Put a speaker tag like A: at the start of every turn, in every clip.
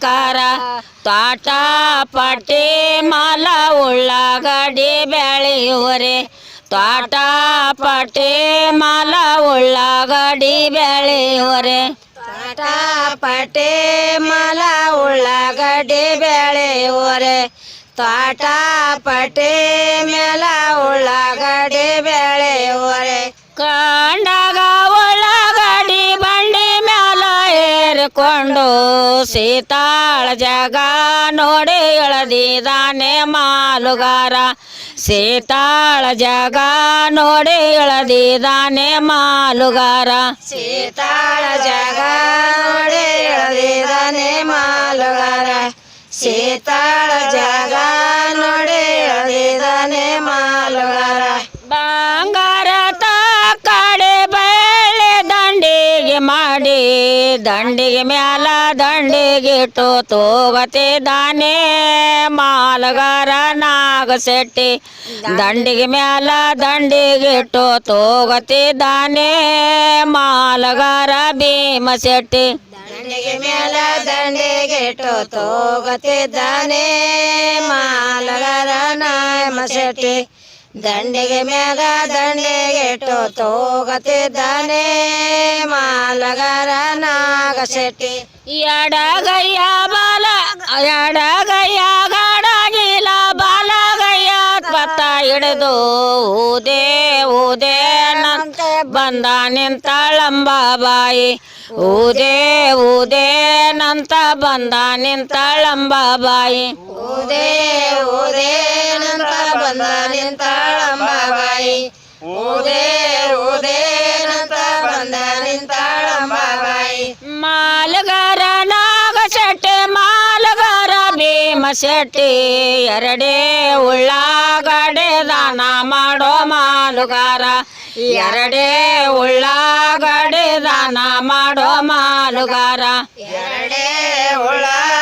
A: ಕಾರ ತ್ವಾಟ ಪಟ್ಟಿ ಮಾಲ ಉಳ್ಳಾಗಡ್ಡಿ ಬೆಳೆಯುವರೆ ತ್ವಾಟ ಪಟ್ಟಿ ಮಾಲ ಉಳ್ಳಾಗಡ್ಡಿ ಬೆಳೆಯುವರೆ
B: ಪಟೆ ಮಲ ಉಳ್ಳಾಗಡ್ಡಿ ಬೆಳೆಯುವರೆ ತೋಟ ಪಟೆ ಮೇಲ ಉಳ್ಳಾಗಡ್ಡಿ ಬೆಳೆಯುವರೆ
A: ಏರಿಕೊಂಡು ಸೀತಾಳ ಜಾಗ ನೋಡಿ ಎಳದಿದಾನೆ ಮಾಲುಗಾರ. ಸೀತಾಳ ಜಾಗ ನೋಡಿ ಎಳದಿದಾನೆ ಮಾಲುಗಾರ.
B: ಸೀತಾಳ ಜಗ ನೋಡಿ ಎಳದಿದಾನೆ ಮಾಲುಗಾರ. ಸೀತಾಳ ಜಗ
A: ದಂಡಿಗೆ ಮ್ಯಾಲ ದಂಡಿಗೆ ಇಟ್ಟು ತೋಗತಿದ್ದಾನೆ ಮಾಲಗಾರ ನಾಗಸೆಟ್ಟಿ ದಂಡಿಗೆ ಮ್ಯಾಲ ದಂಡಿಗೆ ಇಟ್ಟು ತೋಗತಿದ್ದಾನೆ ಮಾಲಗಾರ ಭೀಮಶೆಟ್ಟಿ
B: ದಂಡಿಗೆ ಮೇಲ ದಂಡಿಗೆಟ್ಟು ತೋಗತಿದ್ದಾನೆ ಮಾಲಗರ ನಾಯಮ ಶೆಟ್ಟಿ ದಂಡಿಗೆ ಮ್ಯಾಗ ದಂಡಿಗೆಟ್ಟು ತೋಗತಿದ್ದಾನೆ. ಮಾಲಗರ ನಾಗ ಶೆಟ್ಟಿ.
A: ಎಡಗಯ್ಯ ಬಾಲ ಎಡಗಯ್ಯ ಬಾಲ ಬಾಲಗಯ್ಯ, ಪತ್ತ ಹಿಡಿದು ಊದೇ ಊದೇ ಬಂದ ನಿಂತಾಳಂಬ ಬಾಯಿ ಊದೇ ಊದೇ ನಂತ ಬಂದ ನಿಂತಾಳಂಬ ಬಾಯಿ
B: ಊದೇ ಊದೇ ನಂತ ಬಂದ ನಿಂತಾಳಂಬ ಬಾಯಿ ಊದೇ ಊದೇ ನಂತ ಬಂದ ನಿಂತಾಳಂಬ ಬಾಯಿ
A: ಮಾಲಗಾರ ನಾಗ ಶೆಟ್ಟಿ ಮಾಲಗಾರ ಭೀಮ ಶೆಟ್ಟಿ ಎರಡೇ ಉಳ್ಳಾಗಡೆ ದಾನ ಮಾಡೋ ಮಾಲುಗಾರ. ಎರಡೇ ಉಳ್ಳಾಗಡೆ ದಾನ ಮಾಡೋ ಮಾಲುಗಾರ.
B: ಎರಡೇ ಉಳ್ಳಾಗಡ್ಡಿ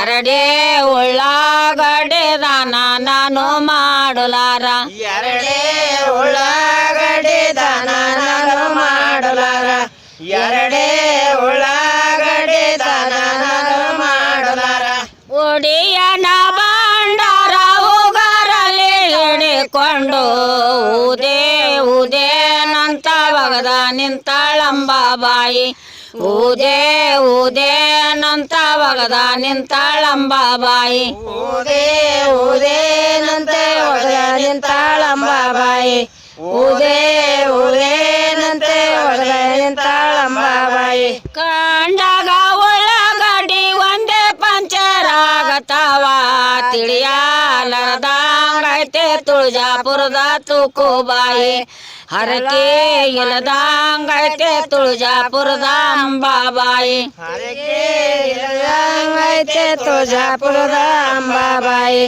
B: ಎರಡೇ
A: ಉಳ್ಳಾಗಡೆ ದಾನ ನಾನು ಮಾಡಲಾರ. ಎರಡೇ ಉಳ್ಳಾಗಡೆ ದಾನ ನಾನು ಮಾಡಲಾರ.
B: ಎರಡೇ ಉಳ್ಳಾಗಡೆ ದಾನ ನಾನು ಮಾಡಲಾರ.
A: ಒಡಿಯನ ಬಂಡಾರ ಉಗರಲ್ಲಿ ಹಿಡಿಕೊಂಡು ಊದೇ ಊದೇ ನಂತ ಬಗದ ನಿಂತಾಳಂಬ ಬಾಯಿ. ಊದೇ ಬಗದ ನಿಂತಾಳಂಬ ಬಾಯಿ
B: ಊದೇ ಊದೇನಂತೆ ಒಡೆದ ನಿಂತಾಳಂಬ ಬಾಯಿ ಊದೇ ಊದೇನಂತೆ ಒಡೆದ ನಿಂತಾಳಂಬ ಬಾಯಿ
A: ಕಂಡಾಗ ಉಳ್ಳಾಗಡ್ಡಿ ಒಂದೇ ಪಂಚರಾಗತವ. ತಿಳಿಯಾಲರದಂಗೈತೆ ತುಳಜಾಪುರದ ತುಕುಬಾಯಿ. ಹರಕೆ ಇಲ್ಲದಂಗೈತೆ ತುಳಜಾಪುರದ ಅಂಬಾಬಾಯಿ
B: ಹರಕೆ ಇಲ್ಲಂಗೈತೆ ತುಳಜಾಪುರದ ಅಂಬಾಬಾಯಿ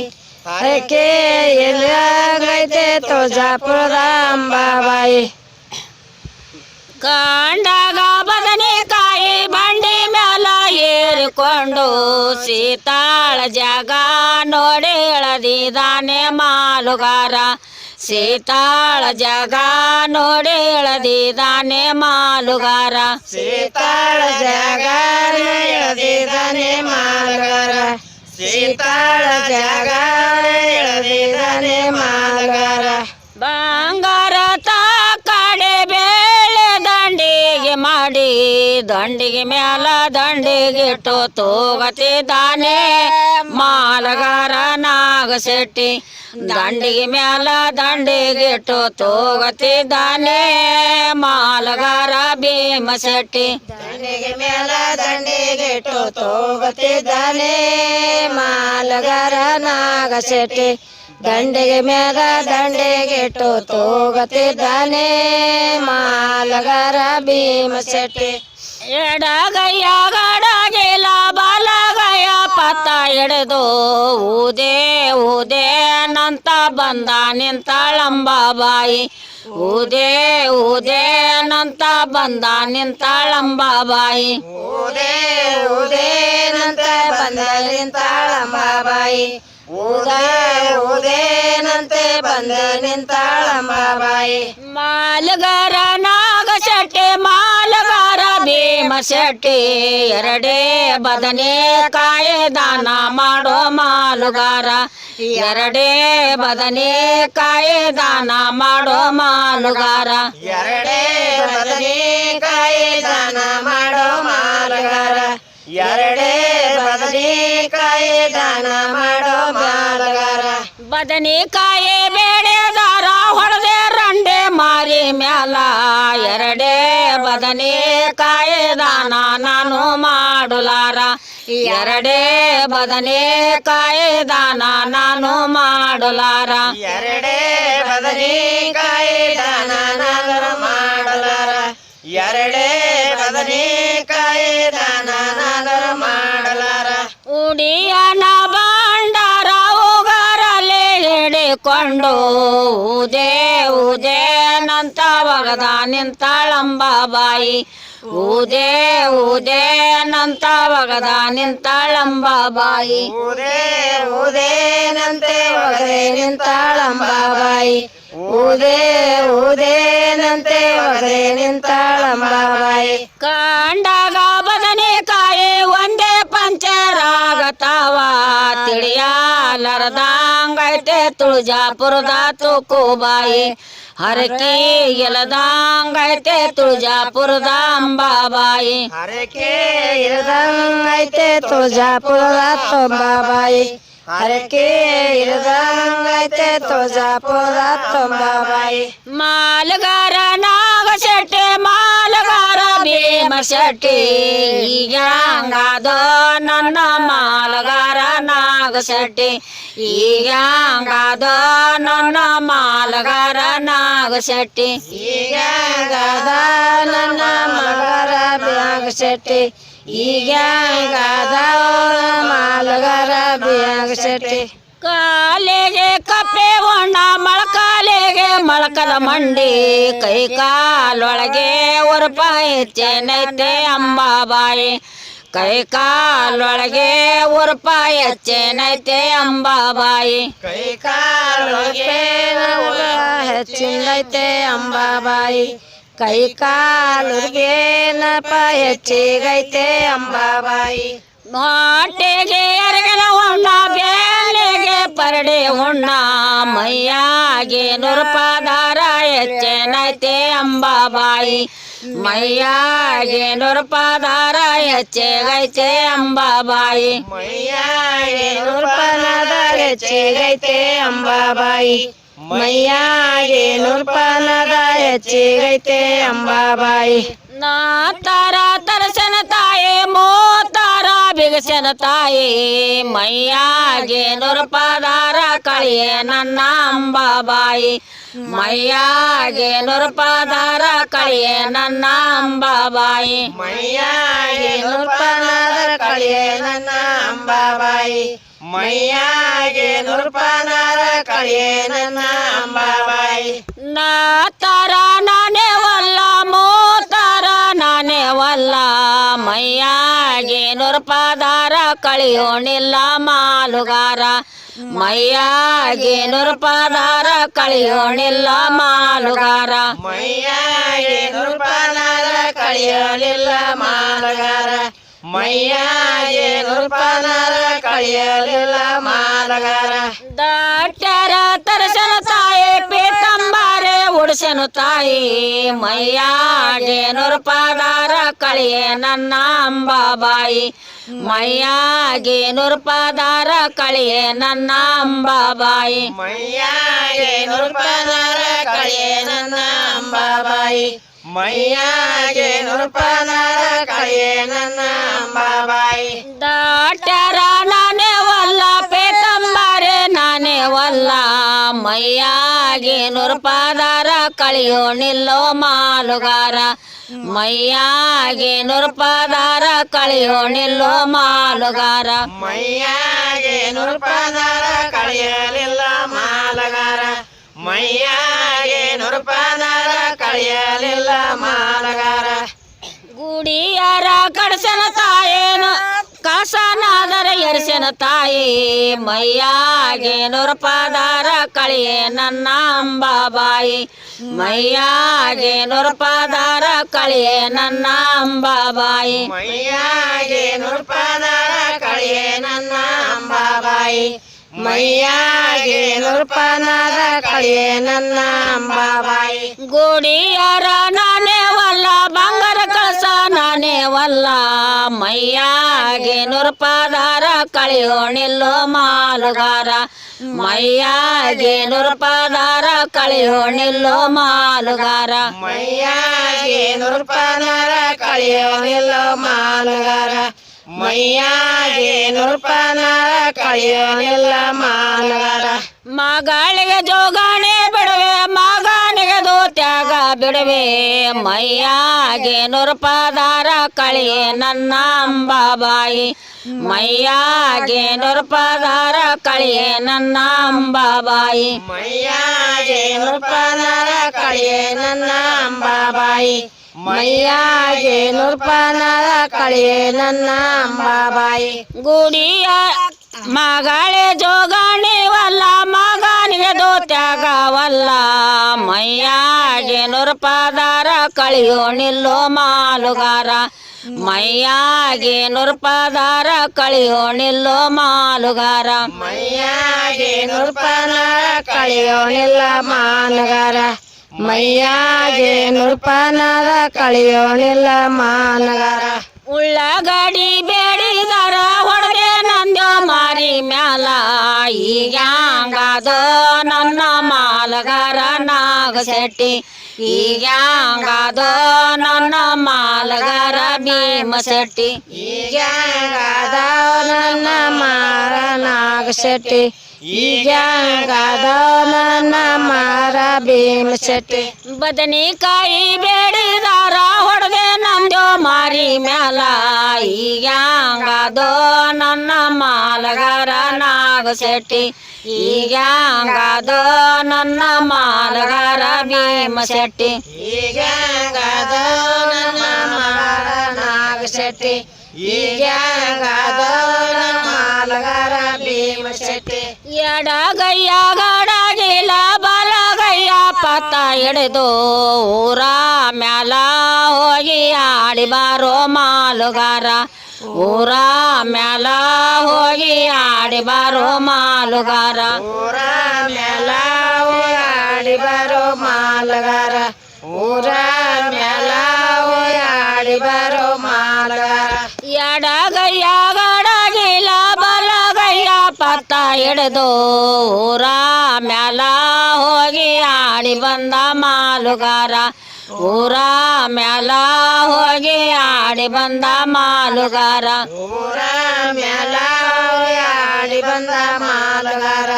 B: ಹರಕೆ ಇಲ್ಲಂಗೈತೆ ತುಳಜಾಪುರದ ಅಂಬಾಬಾಯಿ
A: ಕಂಡಾಗ ಬದನೆಕಾಯಿ ಬಂಡಿ ಮ್ಯಾಲ ಏರಿಕೊಂಡು ಸೀತಾಳ ಜಾಗ ನೋಡಿ ಎಳದಿದಾನೆ ಮಾಲುಗಾರ ಸೀತಾಳ ಜಗ ನೋಡಿ ಎಳದಿದಾನೆ ಮಾಲುಗಾರ.
B: ಸೀತಾಳ ಜಗ ಎಳೆದಿದ್ದಾನೆ ಮಾಲುಗಾರ. ಸೀತಾಳ ಜಗ ಎಳೆದಿದ್ದಾನೆ ಮಾಲುಗಾರ.
A: ಬಂಗಾರ ಕಡೆ ಬೇಳೆ ದಂಡಿಗೆ ಮಾಡಿ ದಂಡಿಗೆ ಮ್ಯಾಲ ದಂಡಿಗೆ ಇಟ್ಟು ತೋಗತಿದ್ದಾನೆ ಮಾಲಗಾರ ನಾಗಶೆಟ್ಟಿ ದಂಡಿಗೆ ಮ್ಯಾಲ ದಂಡಿಗೆಟ್ಟು ತೋಗತಿದ್ದಾನೆ ಮಾಲಗಾರ ಭೀಮಶೆಟ್ಟಿ
B: ದಂಡಿಗೆ ಮ್ಯಾಲ ದಂಡಿಗೆಟ್ಟು ತೋಗತಿದ್ದಾನೆ ಮಾಲಗಾರ ನಾಗಶೆಟ್ಟಿ ದಂಡಿಗೆ ಮ್ಯಾಗ ದಂಡಿಗೆಟ್ಟು ತೋಗತಿದ್ದಾನೆ ಮಾಲಗಾರ ಭೀಮಶೆಟ್ಟಿ
A: ಎಡಗಯ್ಯ ಗಡಗಿಲ ಬಲಗಯ್ಯ ಪತ್ತ ಹಿಡಿದು ಊದೇ ಊದೇ ನಂತ ಬಂದ ನಿಂತಾಳಂಬಾಬಾಯಿ ಊದೇ ಊದೇ ನಂತ ಬಂದ ನಿಂತಾಳಂಬಾಬಾಯಿ
B: ಊದೇ ನಂತ ಬಂದ ನಿಂತಾಳಂಬಾಬಾಯಿ ಊದೇ ಊದೇನಂತೆ ಬಂದ ನಿಂತಾಳಂಬಾಬಾಯಿ
A: ಮಾಲಗಾರ ಶೆಟ್ಟಿ ಎರಡೇ ಬದನೆ ಕಾಯಿ ದಾನ ಮಾಡೋ ಮಾಲುಗಾರ. ಎರಡೇ ಬದನೆ ಕಾಯಿ ದಾನ ಮಾಡೋ ಮಾಲುಗಾರ.
B: ಎರಡೇ ಬದನೆಕಾಯಿ ದಾನ ಮಾಡೋ ಮಾಲುಗಾರ. ಎರಡೇ ಬದನೆಕಾಯಿ ದಾನ ಮಾಡೋ ಮಾಲಗಾರ.
A: ಬದನೆಕಾಯಿ ಬೇಳೆದಾರ ಹೊಡೆದೆ ರಂಡೆ ಮಾರಿ ಮ್ಯಾಲ. ಬದನೆಕಾಯಿ ದಾನ ನಾನು ಮಾಡಲಾರ. ಎರಡೇ ಬದನೆಕಾಯಿ ದಾನ ನಾನು ಮಾಡಲಾರ.
B: ಎರಡೇ ಬದನೆಕಾಯಿ ದಾನ ನಾನು ಮಾಡಲಾರ. ಎರಡೇ ಬದನೇ ದಾನ ನಾನು ಮಾಡಲಾರ.
A: ಉಡಿಯನ ಬಂಡಾರ ಉಗರಲ್ಲಿ ಹಿಡಿಕೊಂಡು ಉದೇ ಊದೇ ನಂತ ಒಗದ ನಿಂತಾಳಂಬಾಬಾಯಿ ಊದೇ ಊದೇ ನಂತ ಒಗದ ನಿಂತಾಳಂಬಾಬಾಯಿ
B: ಊದೇ ಊದೇನಂತೆ ಒಗದೆ ನಿಂತಾಳಂಬಾಬಾಯಿ ಊದೇ ಊದೇ ಊದೇನಂತೆ ಒಗದೆ ನಿಂತಾಳಂಬಾಬಾಯಿ
A: ಕಂಡಾಗ ಬದನೆಕಾಯಿ ಒಂದೇ ಪಂಚರಾಗತಾವ. ನರದಾಂಗೈತೆ ತುಳಜಾಪುರದ ತುಕುಬಾಯಿ ಹರಕಿ ಗೆಲದಂಗೈತೆ ತುಳಜಾಪುರದ ಅಂಬಾಬಾಯಿ
B: ಹರಕೆ ಇರದಂಗೈತೆ ತುಳಜಾಪುರದ ತೊಂಬಾಬಾಯಿ ಹರಕೆ ಇರದಂಗೈತೆ ತುಳಜಾಪುರದ ತೊಂಬಾಬಾಯಿ
A: ಮಾಲಗಾರ ನಾಗ ಶೆಟ್ಟಿ ಮಾಲಗಾರ ಭೀಮ ಶೆಟ್ಟಿ ಈಗಂಗಾದೋ ನನ್ನ ಮಾಲಗಾರ ನಾಗ ಶೆಟ್ಟಿ ಈಗಂಗಾದೋ ನನ್ನ ಮಾಲಗಾರ ನಾಗ ಶೆಟ್ಟಿ
B: ಈಗ ಗಾದ ನನ್ನ ಮಗರ ಬ್ಯಾಗ ಶೆಟ್ಟಿ ಈಗ ಗಾದ ಮಾಲಗರ ಬ್ಯಾಗ ಶೆಟ್ಟಿ
A: ಕಾಲಿಗೆ ಕಪ್ಪೆ ಹೊಂಡ ಮೊಳಕಾಲಿಗೆ ಮೊಳಕದ ಮಂಡಿ ಕೈ ಕಾಲೊಳಗೆ ಒರಪ ಹೆಚ್ಚೆನೈತೆ ಅಂಬಾಬಾಯಿ ಕೈ ಕಾಲೊಳಗೆ ಒರಪ ಹೆಚ್ಚೆನೈತೆ ಅಂಬಾಬಾಯಿ
B: ಕೈ ಕಾಲೊಳಗೆ ನವ್ವ ಹೆಚ್ಚಿಂದೈತೆ ಅಂಬಾಬಾಯಿ ಕೈ ಕಾಲುಗೆ ನಪ ಹೆಚ್ಚಿಗೈತೆ ಅಂಬಾಬಾಯಿ
A: ಹೊಟ್ಟೆಗೆ ಎರಗಲ ಹೊಣ್ಣ ಬೇಳೆಗೆ ಪರಡೆ ಹೊಣ್ಣ ಮೈಯಾಗೆ ನೂರುಪಾದಾರ ಹೆಚ್ಚೆನೈತೆ ಅಂಬಾಬಾಯಿ ಮೈಯಾಗೆ ನೂರುಪಾದಾರ ಹೆಚ್ಚೆಗೈತೆ ಅಂಬಾಬಾಯಿ
B: ಮೈಯಾಗೆ ನೂರ್ಪನದ ಹೆಚ್ಚಿಗೈತೆ ಅಂಬಾಬಾಯಿ ಮೈಯಾಗೆ ನೂರ್ಪನದ ಹೆಚ್ಚಿಗೈತೆ ಅಂಬಾಬಾಯಿ
A: ನಾತಾರ ತರಸನ ತಾಯಿ ಮೋತಾರ ಬಿಗಸನ ತಾಯಿ ಮೈಯಾಗೆ ನೂರುಪಾದಾರ ಕಳಿಯೇ ನನ್ನ ಅಂಬಾಬಾಯಿ. ಮೈಯಾಗೆ ನೂರುಪಾದಾರ ಕಳಿಯೇ ನನ್ನ ಅಂಬಾಬಾಯಿ.
B: ಮೈಯಾಗೆ ನೂರ್ಪನದ ಕಳಿಯೇ ನನ್ನ ಅಂಬಾಬಾಯಿ. ಮೈಯಾಗೆ ನೂರ್ಪನದ ಕಳಿಯೇ ನನ್ನ ಅಂಬಾಬಾಯಿ.
A: ನಾತಾರ ನಾನೇ ವಲ್ಲ ಮೋತಾರ ನಾನೇ ವಲ್ಲ ಮೈಯಾಗೆ ನೂರುಪಾದಾರ ಕಳಿಯೋಣಿಲ್ಲ ಮಾಲುಗಾರ. ಮೈಯಾಗೆ ನೂರುಪಾದಾರ ಕಳಿಯೋಣಿಲ್ಲ ಮಾಲುಗಾರ.
B: ಮೈಯಾಗೆ ನೂರ್ಪನದ ಕಳಿಯೋಣಿಲ್ಲ ಮಾಲುಗಾರ. ಮೈಯಾಗೆ ನೂರ್ಪನದ ಕಳಿಯಲಿಲ್ಲ ಮಾಲುಗಾರ.
A: ದಾಟ್ಯಾರ ಪೀತಂಬಾರೆ ಉಡ್ಸನು ತಾಯಿ ಮೈಯಾಗೆ ನೂರುಪಾದಾರ ಕಳಿಯೇ ನನ್ನ ಅಂಬಾಬಾಯಿ. ಮೈಯಾಗೆ ನೂರುಪಾದಾರ ಕಳಿಯೇ ನನ್ನ ಅಂಬಾಬಾಯಿ.
B: ಮೈಯಾಗೆ ನೂರ್ಪನದ ಕಳಿಯೇ ನನ್ನ ಅಂಬಾಬಾಯಿ. ಮೈಯಾಗೆ ನೂರ್ಪನದ ಕಳಿಯೇ ನನ್ನ ಅಂಬಾಬಾಯಿ.
A: ದಾಟ್ಯಾರ ನಾನೇ ವಲ್ಲ ಪೇತಂಬಾರೆ ನಾನೇ ವಲ್ಲ. ಮೈಯಾಗೆ ನೂರುಪಾದಾರ ಕಳಿಯೋಣಿಲ್ಲೋ ಮಾಲುಗಾರ. ಮೈಯಾಗೆ ನುರ್ಪದಾರ ಕಳಿಯೋ ನಿಲ್ಲೋ ಮಾಲುಗಾರ.
B: ಮೈಯಾಗೆ ನುರ್ಪದಾರ ಕಳೆಯಲಿಲ್ಲ ಮಾಲಗಾರ. ಮೈಯಾಗೆ ನುರ್ಪದಾರ ಕಳೆಯಲಿಲ್ಲ ಮಾಲಗಾರ.
A: ಗುಡಿಯಾರ ಕಡಸನ ತಾಯೇನು ಕಸನಾದರ ಎರಿಸನ ತಾಯಿ ಮೈಯಾಗೆ ನೂರಪಾದಾರ ಕಳಿಯೇ ನನ್ನ ಅಂಬಾಬಾಯಿ ಮೈಯಾಗೆ ನೂರಪಾದಾರ ಕಳಿಯೇ ನನ್ನ ಅಂಬಾಬಾಯಿ
B: ಮೈಯಾಗೆ ನೂರ್ಪನಾರ ಕಳಿಯೇ ನನ್ನ ಅಂಬಾಬಾಯಿ ಮೈಯಾಗೆ ನೂರ್ಪನಾರ ಕಳಿಯೇ ನನ್ನ ಅಂಬಾಬಾಯಿ
A: ಗುಡಿಯರ ನಾನೇ ವಲ್ಲ ಬಂಗಾರ ಕಳಸ ನಾನೇ ವಲ್ಲ. ಮೈಯಾಗೆ ನೂರಪಾದಾರ ಕಳಿಯೋಣಿಲ್ಲೋ ಮಾಲುಗಾರ. ಮೈಯಾಗೆ ನುರ್ಪದಾರ ಕಳಿಯೋಣಿಲ್ಲೋ ಮಾಲುಗಾರ.
B: ಮೈಯಾಗೆ ನುರ್ಪದಾರ ಕಳಿಯೋಣಿಲ್ಲೋ ಮಾಲಗಾರ. ಮೈಯಾಗೆ ನೂರ್ಪನಾರ ಕಳೆಯೋನಿಲ್ಲ ಮಾಲಗಾರ
A: ಮಗಳಿಗೆ ಜೋಗಾಣೆ ಬಿಡುವೆ ಮಗನಿಗೆ ದೋತ್ಯಾಗ ಬಿಡುವೆ. ಮೈಯಾಗೆ ನೂರಪಾದಾರ ಕಳಿಯೇ ನನ್ನ ಅಂಬಾಬಾಯಿ ಮೈಯಾಗೆ ನೂರಪಾದಾರ ಕಳಿಯೇ ನನ್ನ ಅಂಬಾಬಾಯಿ
B: ಮೈಯಾಗೆ ನೂರ್ಪನಾರ ಕಳೆಯೇ ನನ್ನ ಅಂಬಾಬಾಯಿ ಮೈಯಾಗೆ ನೂರ್ಪನಾರ ಕಳೆಯೇ ನನ್ನ ಅಂಬಾಬಾಯಿ.
A: ಗುಡಿಯ ಮಗಳೇ ಜೋಗಾಣಿವಲ್ಲ ಮಗನಿಗೆ ದೋತ್ಯಾಗವಲ್ಲ ಮೈಯಾಗೆ ಕಳಿಯೋ ನಿಲ್ಲೋ ಮಾಲುಗಾರ. ಮೈಯಾಗೆ ಕಳಿಯೋ ನಿಲ್ಲೋ ಮಾಲುಗಾರ.
B: ಮೈಯಾಗೆ ಕಳಿಯೋ ನಿಲ್ಲ ಮಾನಗಾರ ಮೈಯಾಗೆ ನೂರ್ಪನಾರ ಕಳೆಯೋನಿಲ್ಲ ಮಾನಗಾರ.
A: ಉಳ್ಳಾಗಡಿ ಬೇಡಿದರ ಹೊಡೆದೆ ನಂದ್ಯೋ ಮಾರಿ ಮ್ಯಾಲ. ಈಗ್ಯಾಂಗದ ನನ್ನ ಮಾಲಗಾರ ನಾಗಶೆಟ್ಟಿ. ಈಗ್ಯಾಂಗದ ನನ್ನ ಮಾಲಗಾರ ಭೀಮಶೆಟ್ಟಿ.
B: ಈಗ್ಯಾಂಗಾದ ನನ್ನ ಮಾರ ನಾಗಶೆಟ್ಟಿ. ಈಗ್ಯಾಂಗಾದ ನನ್ನ ಮಾರ ಭೀಮಶೆಟ್ಟಿ
A: ಬದನಿಕಾಯಿ ಬೇಡಿದಾರ ಹೊಡೆದೆ ನಂದ್ಯೋ ಮಾರಿ ಮ್ಯಾಲ. ಈಗ್ಯಾಂಗದೋ ನನ್ನ ಮಾಲಗಾರ ನಾಗಶೆಟ್ಟಿ ಈಗ್ಯಾಂಗದೋ ನನ್ನ ಮಾಲಗಾರ ಭೀಮಶೆಟ್ಟಿ
B: ಈಗ್ಯಾಂಗಾದ ನನ್ನ ಮಾರ ನಾಗಶೆಟ್ಟಿ ಈಗ್ಯಾಂಗಾದ ನನ್ನ ಮಾಲಗಾರ ಭೀಮಶೆಟ್ಟಿ
A: ಎಡಗಯ್ಯ ಗಡಗಿಲ ಬಲಗಯ್ಯ ಪತ್ತ ಹಿಡಿದು ಊರ ಮ್ಯಾಲ ಹೋಗಿ ಆಡಿ ಬಾರೋ ಮಾಲುಗಾರ. ಊರ ಮ್ಯಾಲ ಹೋಗಿ ಆಡಿ ಬಾರೋ ಮಾಲುಗಾರ.
B: ಊರ ಮ್ಯಾಲ ಆಡಿ ಬರೋ ಮಾಲುಗಾರ. ಊರ ಮ್ಯಾಲ ಆಡಿ ಬರೋ
A: ಪತ್ತ ಹಿಡಿದು ಊರ ಮ್ಯಾಲ ಹೋಗಿ ಆಡಿ ಬಂದ ಮಾಲುಗಾರ. ಊರ ಮ್ಯಾಲ ಹೋಗಿ ಆಡಿ ಬಂದ ಮಾಲುಗಾರ.
B: ಊರ ಮ್ಯಾಲ ಆಡಿ ಬಂದ ಮಾಲಗಾರ.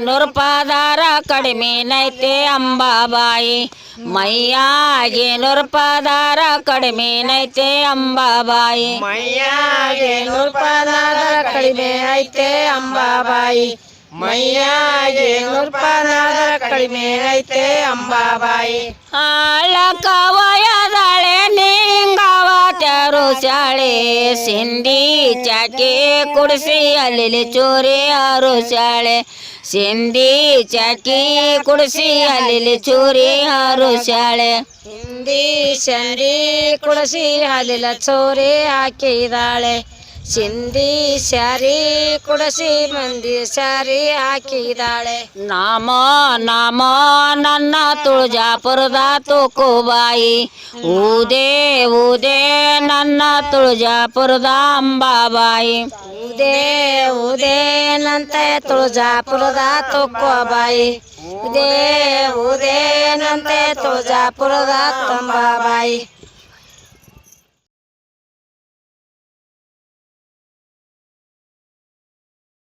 A: ನೂರ್ಪದಾರ ಕಡಿಮೆ ನೈತೆ ಅಂಬಾಬಾಯಿ ಮೈಯಾಗಿ ನೂರ್ಪದಾರ ಕಡಿಮೆ ನೈತೆ ಅಂಬಾಬಾಯಿ
B: ಮೈಯಾಗಿ ನೂರ್ಪನಾದ ಕಡಿಮೆ ಐತೆ ಅಂಬಾಬಾಯಿ ಮೈಯಾಗೆ ನೂರ್ಪನಾದ ಕಡಿಮೆ ಐತೆ ಅಂಬಾಬಾಯಿ
A: ಹಾಳಕ ವಯದಾಳೆ ನಿಂಗವ ತೆರು ಶಾಳೆ ಸಿಂಧಿ ಚಾಕಿ ಕುಡಿಸಿ ಅಲ್ಲಿ ಚೋರಿ ಆರು ಶಾಳೆ ಸಿಂಧಿ ಚಾಕಿ ಕುಡಿಸಿ ಅಲ್ಲಿ ಚೋರಿ ಆರು ಶಾಳೆ
B: ಹಿಂದಿ ಶಂಡಿ ಕುಡಿಸಿ ಹಾಲಿಲ ಚೋರಿ ಹಾಕಿದಾಳೆ ಸಿಂಧಿ ಸ್ಯಾರಿ ಕುಡಸಿ ಮಂದಿ ಸ್ಯಾರಿ ಹಾಕಿದಾಳೆ.
A: ನಾಮ ನಾಮ ನನ್ನ ತುಳಜಾಪುರದ ತುಕುಬಾಯಿ. ಊದೇ ಊದೇ ನನ್ನ ತುಳಜಾಪುರದ ಅಂಬಾಬಾಯಿ.
B: ಉದೇ ನಂತೆ ತುಳಜಾಪುರದ ತುಕ್ಕೋಬಾಯಿ ಉದೇ ನಂತೆ ತುಳಜಾಪುರದ ತಂಬಾಬಾಯಿ.